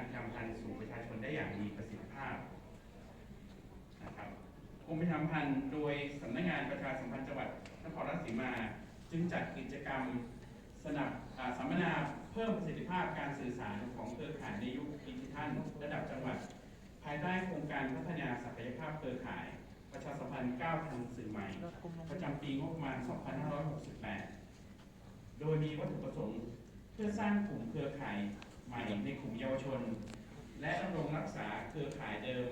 การประชาพันธ์สู่ประชาชนได้อย่างมีประสิทธิภาพนะครับกรมประชาพันธ์โดยสำนักงานประชาสัมพันธ์จังหวัดนครราชสีมา จึงจัดกิจกรรมสนับสัมมนาเพิ่มประสิทธิภาพการสื่อสารของเครือข่ายในยุคดิจิทัลระดับจังหวัด ภายใต้โครงการพัฒนาศักยภาพเครือข่าย ประชาสัมพันธ์9ทางสื่อใหม่ ประจำปีงบประมาณ 2568 โดยมีวัตถุประสงค์ เพื่อสร้างกลุ่มเครือข่าย ใหม่ในกลุ่มเยาวชน และดำรงรักษาเครือข่ายเดิม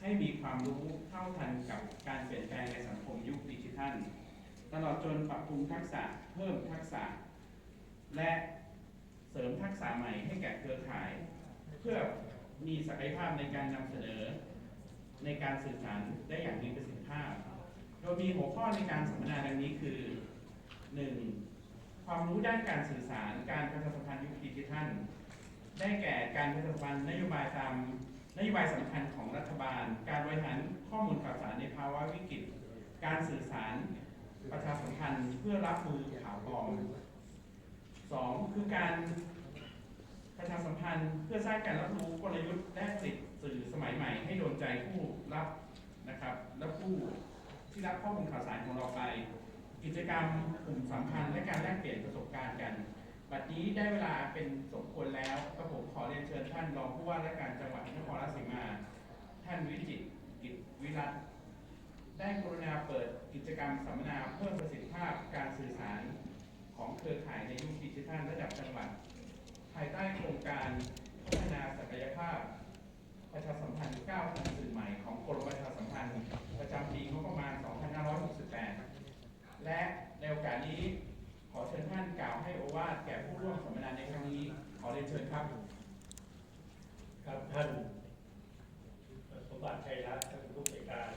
ให้มีความรู้เท่าทันกับการเปลี่ยนแปลงในสังคมยุคดิจิทัล ตลอดจนปรับปรุงทักษะเพิ่มทักษะ และเสริมทักษะใหม่ให้แก่เครือข่าย เพื่อมีศักยภาพในการนำเสนอ ในการสื่อสารได้อย่างมีประสิทธิภาพ โดยมีหัวข้อในการสัมมนาดังนี้คือ 1. ความรู้ด้านการสื่อสารการประชาสัมพันธ์ยุคดิจิทัล ได้แก่การประชาสัมพันธ์นโยบายตามนโยบายสำคัญของรัฐบาล การบริหารข้อมูลข่าวสารในภาวะวิกฤต การสื่อสารประชาสัมพันธ์เพื่อรับมือข่าวปลอมสองคือการประชาสัมพันธ์เพื่อสร้างการรับรู้กลยุทธ์และสิทธิ์สื่อสมัยใหม่ ให้โดนใจผู้รับนะครับ และผู้ที่รับข้อมูลข่าวสารของเราไป กิจกรรมกลุ่มสัมพันธ์และการแลกเปลี่ยนประสบการณ์กัน บัดนี้ได้เวลาเป็นสมควรแล้วก็ผมขอเรียนเชิญท่านรองผู้ว่าราชการจังหวัดนครราชสีมา ท่านวิจิตรกิจวิรัตได้กรุณาเปิดกิจกรรมสัมมนาเพิ่มประสิทธิภาพการสื่อสารของเครือข่ายในยุคดิจิทัลระดับจังหวัด ภายใต้โครงการพัฒนาศักยภาพ ประชาสัมพันธ์9ทางสื่อใหม่ของกรมประชาสัมพันธ์ ประจำปีงบประมาณ 2568 และในโอกาสนี้ อเชิญท่านกล่าวให้โอวาทแก่ผู้ร่วมสัมมนาในครั้งนี้ ขอเรียนเชิญครับ ครับท่านสมบัติชัยรัตน์ท่านผู้จัดการ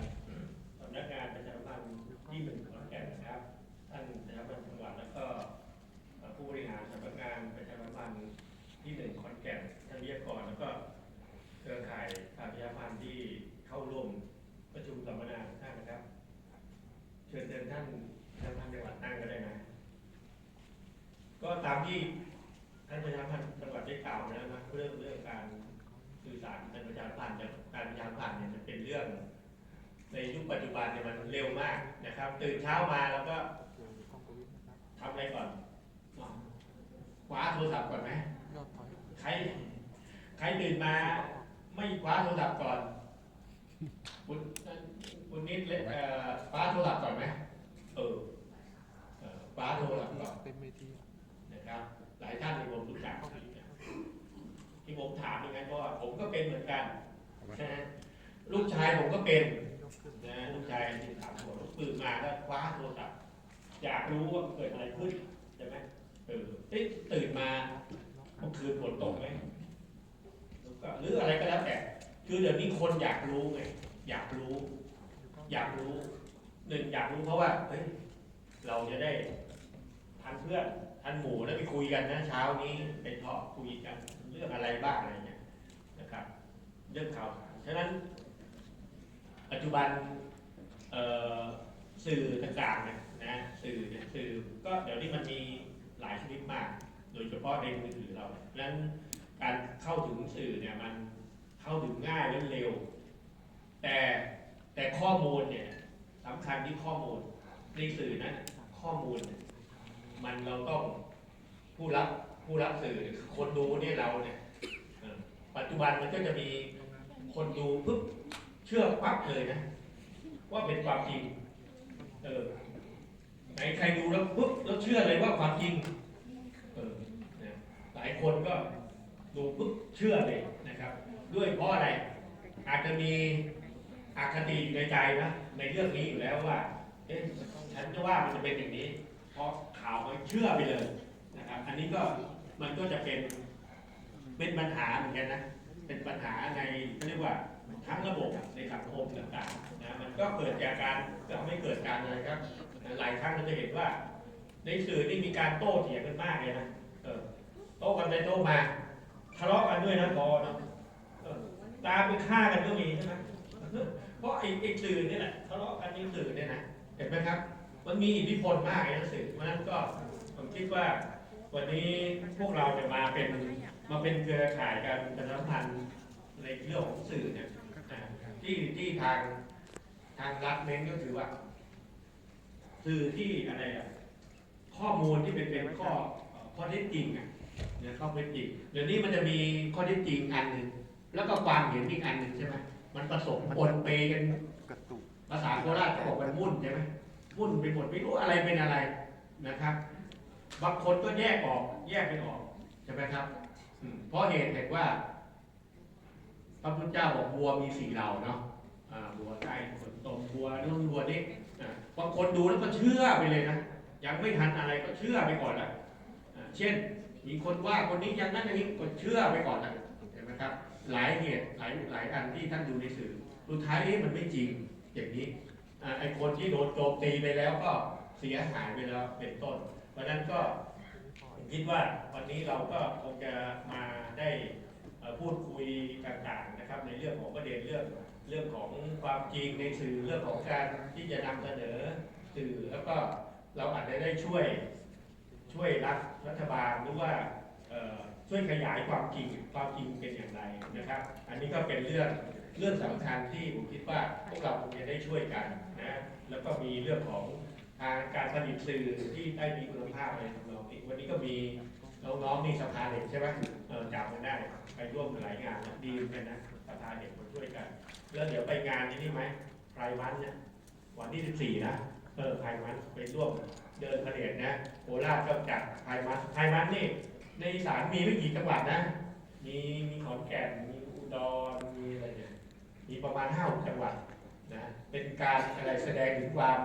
สำนักงานประชาสัมพันธ์ที่หนึ่งขอนแก่นนะครับ ท่านประชาสัมพันธ์จังหวัดแล้วก็ผู้บริหารสำนักงานประชาสัมพันธ์ที่หนึ่งขอนแก่นท่านวิทยากรแล้วก็เครือข่ายสาประชาสัมพันธ์ที่เข้าร่วมประชุมสัมมนาะท่านนะครับ เชิญเชิญท่านประชาสัมพันธ์จังหวัดนั่งก็ได้นะ ก็ตามที่ท่านประชาสัมพันธ์จังหวัดได้กล่าวแล้วนะเรื่องเรื่องการสื่อสารการประชาสัมพันธ์การประชาสัมพันธ์เนี่ยมันเป็นเรื่อง ในยุคปัจจุบันเนี่ยมันเร็วมากนะครับ ตื่นเช้ามาแล้วก็ทำอะไรก่อนคว้าโทรศัพท์ก่อนไหมใครใครตื่นมา ไม่คว้าโทรศัพท์ก่อนคุณคุณนิดเลยเอ่อคว้าโทรศัพท์ก่อนไหมเออเออคว้าโทรศัพท์ก่อนเต็มเวที นะครับหลายท่านที่ผมรู้จักที่ผมถามอย่างนั้นเพราะว่าผมก็เป็นเหมือนกันนะลูกชายผมก็เป็นนะลูกชายที่ถามผมตื่นมาก็คว้าโทรศัพท์อยากรู้ว่าเกิดอะไรขึ้นใช่ไหมเออเอ๊ะตื่นมาเมื่อคืนฝนตกไหมหรืออะไรก็แล้วแต่ คือเดี๋ยวนี้คนอยากรู้ไงอยากรู้ อยากรู้หนึ่งอยากรู้เพราะว่าเฮ้ยเราจะได้ ทันเพื่อนทันหมู่แล้วไปคุยกันนะเช้านี้ไปทอคุยกันเรื่องอะไรบ้างอะไรเงี้ยนะครับ เรื่องข่าวสารฉะนั้น ปัจจุบันสื่อต่างๆเนี่ยนะสื่อเนี่ยสื่อก็เดี๋ยวนี้มันมีหลายชนิดมาก โดยเฉพาะในมือถือเราฉะนั้นการเข้าถึงสื่อเนี่ยมันเข้าถึงง่ายและเร็ว แต่แต่ข้อมูลเนี่ยสำคัญที่ข้อมูลในสื่อนั้นข้อมูลเนี่ย มันเราต้องผู้รับผู้รับสื่อคือคนดูเนี่ยเราเนี่ยปัจจุบันมันก็จะมีคนดูปุ๊บเชื่อปั๊บเลยนะ ว่าเป็นความจริงเออไหนใครดูแล้วปุ๊บแล้วเชื่อเลยว่าความจริงเออนะหลายคนก็ดูปุ๊บเชื่อเลยนะครับ ด้วยเพราะอะไร อาจจะมีอคติในใจนะในเรื่องนี้อยู่แล้วว่าเอ๊ะฉันจะว่ามันจะเป็นอย่างนี้ ราะข่าวมันเชื่อไปเลยนะครับ อันนี้ก็มันก็จะเป็นเป็นปัญหาเหมือนกันนะ เป็นปัญหาในเรียกว่าทั้งระบบในสังคมต่างๆนะมันก็เกิดจากการทำให้เกิดการอะไรครับ หลายครั้งเราจะเห็นว่า ในสื่อนี่มีการโต้เถียงกันมากเลยนะเออโต้กันไปโต้มาทะเลาะกันด้วยนะพอนะตามไปฆ่ากันก็มีใช่ไหมเพราะไอ้ไอ้สื่อนี่แหละทะเลาะกันในสื่อเนี่ยนะเห็นไหมครับ มันมีอิทธิพลมากในหนังสือเพราะฉะนั้นก็ผมคิดว่าวันนี้พวกเราจะมาเป็นมาเป็นเครือข่ายการประชาสัมพันธ์ในเรื่องของสื่อเนี่ยนะที่ที่ทางทางรัฐเน้นก็คือว่า สื่อที่อะไรอะข้อมูลที่เป็นเป็นข้อข้อเท็จจริงอะเนี่ยข้อเท็จจริงเดี๋ยวนี้มันจะมีข้อเท็จจริงอันหนึ่งแล้วก็ความเห็นอีกอันหนึ่งใช่ไหมมันผสมปนเปกันกระตุกภาษาโคราชเขาบอกมันมุ่นใช่ไหม มุ่นไปหมดไม่รู้อะไรเป็นอะไรนะครับ บางคนก็แยกออก แยกไม่ออกใช่ไหมครับเพราะเหตุเห็นว่า พระพุทธเจ้าบอกวัวมีสี่เหล่าเนาะอ่าวัวไก่ขนตมวัวนู่นวัวนี่บางคนดูแล้วก็เชื่อไปเลยนะยังไม่ทันอะไรก็เชื่อไปก่อนละเช่น มีคนว่าคนนี้ยังนั้นอย่างนี้ก็เชื่อไปก่อนละเห็นไหมครับ หลายเหตุหลายหลายอันที่ท่านดูในสื่อสุดท้ายเอ๊ะมันไม่จริงอย่างนี้ ไอคนที่โดนโจมตีไปแล้วก็เสียหายไปแล้วเป็นต้น เพราะนั้นก็คิดว่าวันนี้เราก็คงจะมาได้พูดคุยต่างๆนะครับ ในเรื่องของประเด็นเรื่องเรื่องของความจริงในสื่อเรื่องของการที่จะนำเสนอสื่อแล้วก็เราอาจจะได้ช่วยช่วยรัฐรัฐบาลหรือว่าช่วยขยายความจริงความจริงเป็นอย่างไรนะครับ อันนี้ก็เป็นเรื่อง เรื่องสำคัญที่ผมคิดว่าพวกเราคงจะได้ช่วยกันนะแล้วก็มีเรื่องของทางการผลิตสื่อที่ได้มีคุณภาพอะไรทำนองนี้วันนี้ก็มีน้องๆนี่สภาเด็กใช่ไหมเออจับกันได้ไปร่วมหลายงานดีกันนะสภาเด็กมาช่วยกัน แล้วเดี๋ยวไปงานนี้นี่ไหมไพรวันเนี่ยวันที่ 14 นะเออไพรวันไปร่วมเดินพาเหรดนะโคราชก็จัดไพรวันไพรวันนี่ในสานมีไม่กี่จังหวัดนะ มีมีขอนแก่นมีอุดรมีอะไรเนี่ย มีประมาณ5้าจังหวัดนะเป็นการอะไรแสดงถึงความ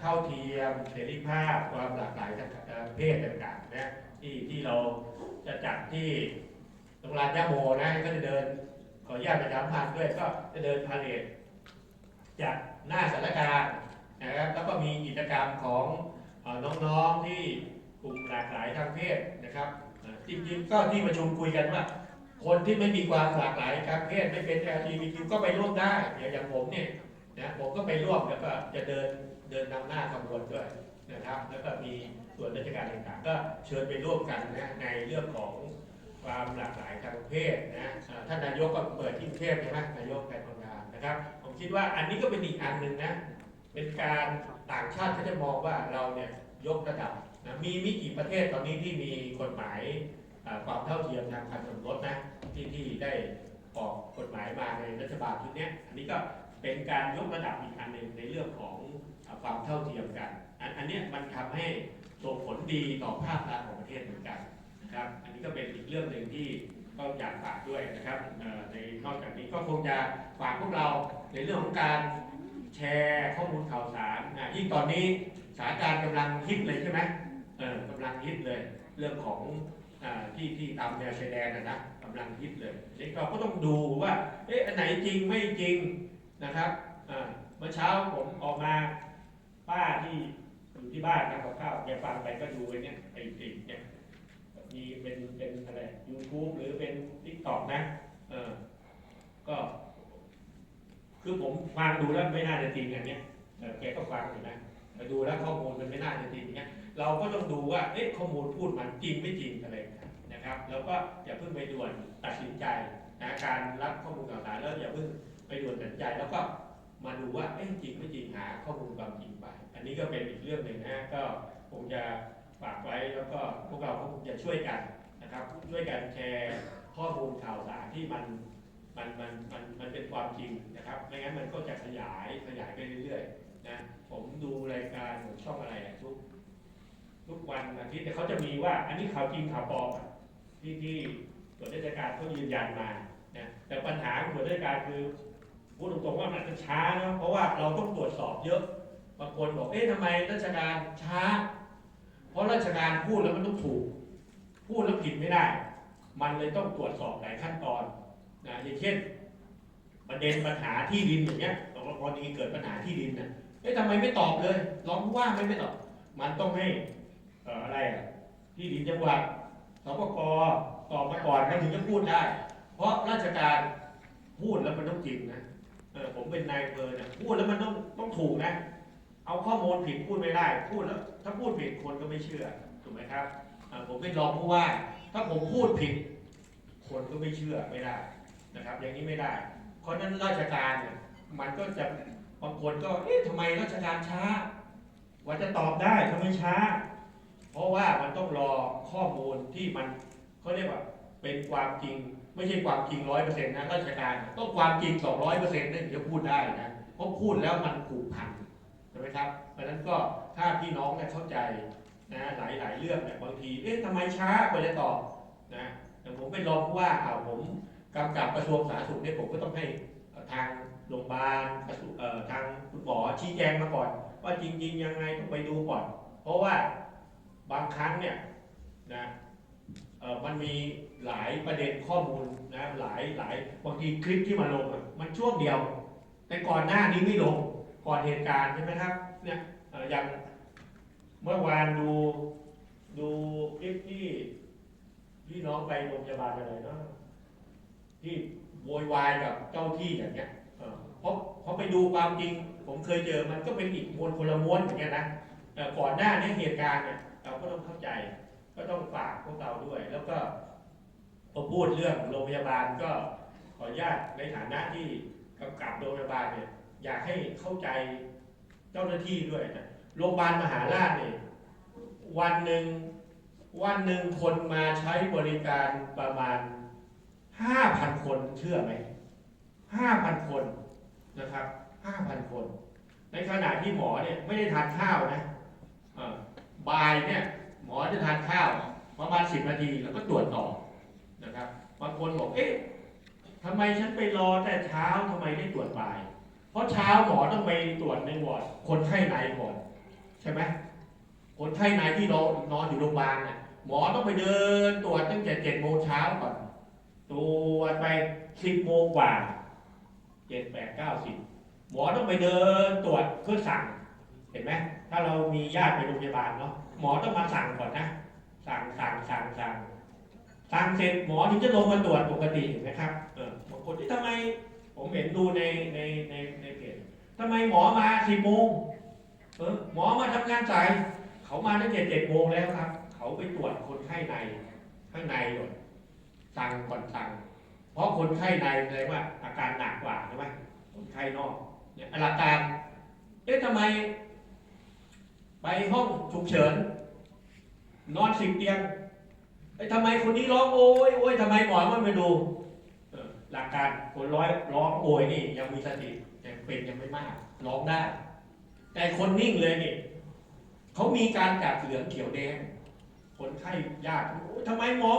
เท่าเทียมเสรีภาพความหลากหลายทางเพศต่างๆนะที่ที่เราจะจัดที่โรงแรมย่าโมนะก็จะเดินขออนุญาตประชาสัมพันธ์ด้วยก็จะเดินพาเลทจากหน้าสารกลารนะครับแล้วก็มีกิจกรรมของน้องๆที่กลุ่มหลากหลายทางเพศนะครับจริงๆก็ที่ประชุมคุยกันว่า คนที่ไม่มีความหลากหลายทางเพศไม่เป็น LGBTQ ก็ไปร่วมได้อย่างอย่างผมเนี่ยนะผมก็ไปร่วมแล้วก็จะเดินเดินนำหน้าขบวนด้วยนะครับ แล้วก็มีส่วนราชการต่างๆ ก็เชิญไปร่วมกันนะในเรื่องของความหลากหลายทางเพศนะท่านนายกก็เปิดที่เทพใช่ไหมนายกการทำงานนะครับ ผมคิดว่าอันนี้ก็เป็นอีกอันหนึ่งนะเป็นการต่างชาติเขาจะมองว่าเราเนี่ยยกระดับนะมีไม่กี่ประเทศตอนนี้ที่มีกฎหมายความเท่าเทียมทางการสมรสนะ ที่ที่ได้ออกกฎหมายมาในรัฐบาลชุดนี้อันนี้ก็เป็นการยกระดับอีกอันหนึ่งในเรื่องของความเท่าเทียมกัน อันอันนี้มันทำให้ส่งผลดีต่อภาพลักษณ์ของประเทศเหมือนกันนะครับ อันนี้ก็เป็นอีกเรื่องหนึ่งที่ก็อยากฝากด้วยนะครับในนอกจากนี้ก็คงจะฝากพวกเราในเรื่องของการแชร์ข้อมูลข่าวสารนะยิ่งตอนนี้สถานการณ์กำลังฮิตเลยใช่ไหมเออกำลังฮิตเลย เรื่องของอที่ที่ตามแนวชายแดนนะนะำลังฮิตเลยเราก็ต้องดูว่าเอ๊ะอันไหนจริงไม่จริงนะครับเมื่อเช้าผมออกมาป้าที่อยู่ที่บ้านทำกับข้าวแกฟังไปก็ดูไอ้เนี่ยไอ้ไอ้เนี่ยมีเป็นเป็นอะไร YouTube หรือเป็น TikTok นะเออก็ คือผมฟังดูแล้วไม่น่าจะจริงอันเนี้ยแกก็ฟังอยู่นะดูแล้วข้อมูลมันไม่น่าจะจริงอย่างเงี้ยเราก็ต้องดูว่าเอ๊ะข้อมูลพูดมันจริงไม่จริงอะไรนะ ครับ แล้วก็อย่าเพิ่งไปด่วนตัดสินใจนะการรับข้อมูลข่าวสารแล้วอย่าเพิ่งไปด่วนตัดสินใจ แล้วก็มาดูว่าเอ๊ะจริงไม่จริงหาข้อมูลความจริงไป อันนี้ก็เป็นอีกเรื่องหนึ่งนะก็คงจะฝากไว้แล้วก็พวกเราก็คงจะช่วยกันนะครับช่วยกันแชร์ข้อมูลข่าวสารที่มันมันมันมันมันเป็นความจริงนะครับไม่งั้นมันก็จะขยายขยายไปเรื่อยๆนะผมดูรายการของช่องอะไรทุกทุกวันอาทิตย์แต่เขาจะมีว่าอันนี้ข่าวจริงข่าวปลอมอะ ที่ที่ส่วนราชการเขายืนยันมานะแต่ปัญหาของส่วนราชการคือพูดตรงๆว่ามันจะช้าเนาะเพราะว่าเราต้องตรวจสอบเยอะบางคนบอกเอ๊ะทำไมราชการช้า เพราะราชการพูดแล้วมันต้องถูก พูดแล้วผิดไม่ได้ มันเลยต้องตรวจสอบหลายขั้นตอนนะอย่างเช่น ประเด็นปัญหาที่ดินอย่างเงี้ยตกลงพอดีเกิดปัญหาที่ดินนะเอ๊ะทำไมไม่ตอบเลย ร้องว่าไม่ไม่ตอบ มันต้องให้อออะไรอะที่ดินจังหวัด สปกตอบมาก่อนมันถึงจะพูดได้ เพราะราชการพูดแล้วมันต้องจริงนะเออผมเป็นนายอำเภอเนี่ยพูดแล้วมันต้องต้องถูกนะ เอาข้อมูลผิดพูดไม่ได้ พูดแล้ว ถ้าพูดผิดคนก็ไม่เชื่อถูกไหมครับอ่าผมเป็นรองผู้ว่า ถ้าผมพูดผิด คนก็ไม่เชื่อไม่ได้นะครับ อย่างนี้ไม่ได้ เพราะฉะนั้นราชการเนี่ยมันก็จะบางคนก็เอ๊ะทำไมราชการช้าว่าจะตอบได้ทำไมช้า เพราะว่ามันต้องรอข้อมูลที่มันเขาเรียกว่าเป็นความจริง ไม่ใช่ความจริงร้อยเปอร์เซ็นต์นะราชการต้องความจริงสองร้อยเปอร์เซ็นต์นี่ถึงจะพูดได้นะเพราะพูดแล้วมันผูกพันใช่ไหมครับเพราะนั้นก็ถ้าพี่น้องเนี่ยเข้าใจนะหลายหลายเรื่องเนี่ยบางทีเอ๊ะทำไมช้ากว่าจะตอบนะแต่ผมเป็นรองผู้ว่าเอาผมกำกับกระทรวงสาธารณสุขเนี่ยผมก็ต้องให้ทางโรงพยาบาลทรวงเอ่อทางคุณหมอชี้แจงมาก่อน ว่าจริง ๆ ยังไงต้องไปดูก่อน เพราะว่า บางครั้งเนี่ยนะมันมีหลายประเด็นข้อมูลนะหลายหลายบางทีคลิปที่มาลงมันช่วงเดียว แต่ก่อนหน้านี้ไม่ลงก่อนเหตุการณ์ใช่ไหมครับเนี่ยอออย่างเมื่อวานดูดูคลิปที่พี่น้องไปโรงพยาบาลอะไรเนาะที่โวยวายกับเจ้าที่อย่างเงี้ยเพราะเพราะไปดูความจริง ผมเคยเจอมันก็เป็นอีกมวลคนละม้วนเหมือนกันนะก่อนหน้านี้เหตุการณ์เนี่ย เราก็ต้องเข้าใจ ก็ต้องฝากพวกเราด้วย แล้วก็พอพูดเรื่องโรงพยาบาลก็ขออนุญาตในฐานะที่กำกับโรงพยาบาลเนี่ยอยากให้เข้าใจเจ้าหน้าที่ด้วยนะโรงพยาบาลมหาราชเนี่ยวันหนึ่งวันหนึ่งคนมาใช้บริการประมาณห้าพันคนเชื่อไหมห้าพันคนนะครับห้าพันคน ในขณะที่หมอเนี่ยไม่ได้ทานข้าวนะ บ่ายเนี่ยหมอจะทานข้าวประมาณสิบนาทีแล้วก็ตรวจต่อนะครับ บางคนบอกเอ๊ะทำไมฉันไปรอแต่เช้าทำไมได้ตรวจบ่าย เพราะเช้าหมอต้องไปตรวจในวอร์ดคนไข้ในก่อนใช่ไหมคนไข้ในที่รอนอนอยู่โรงพยาบาลน่ะหมอต้องไปเดินตรวจตั้งแต่เจ็ดโมงเช้าก่อนตรวจไปสิบโมงกว่าเจ็ดแปดเก้าสิบหมอต้องไปเดินตรวจเพื่อสั่งเห็นไหม ถ้าเรามีญาติไปโรงพยาบาลเนาะหมอต้องมาสั่งก่อนนะ สั่งสั่งสั่งสั่งสั่งเสร็จหมอถึงจะลงมาตรวจปกติเห็นไหมครับเออบางคนที่ทำไมผมเห็นดูในในในในเพจทำไมหมอมาสิบโมงเออหมอมาทำงานสายเขามาตั้งแต่เจ็ดโมงแล้วครับ เขาไปตรวจคนไข้ในข้างในก่อนสั่งก่อนสั่ง เพราะคนไข้ในแสดงว่าอาการหนักกว่าใช่ไหมคนไข้นอกเนี่ยหลักการเอ๊ะทำไม ไปห้องฉุกเฉิน นอนสิบเตียงไอ้ทำไมคนนี้ร้องโอยโอยทำไมหมอไม่มาดูหลักการคนร้อยร้องโอยนี่ยังมีสติยังเป็นยังไม่มากร้องได้ แต่คนนิ่งเลยนี่เขามีการจัดเหลืองเขียวแดง คนไข้ยากโอ้ยทำไมหมอไม่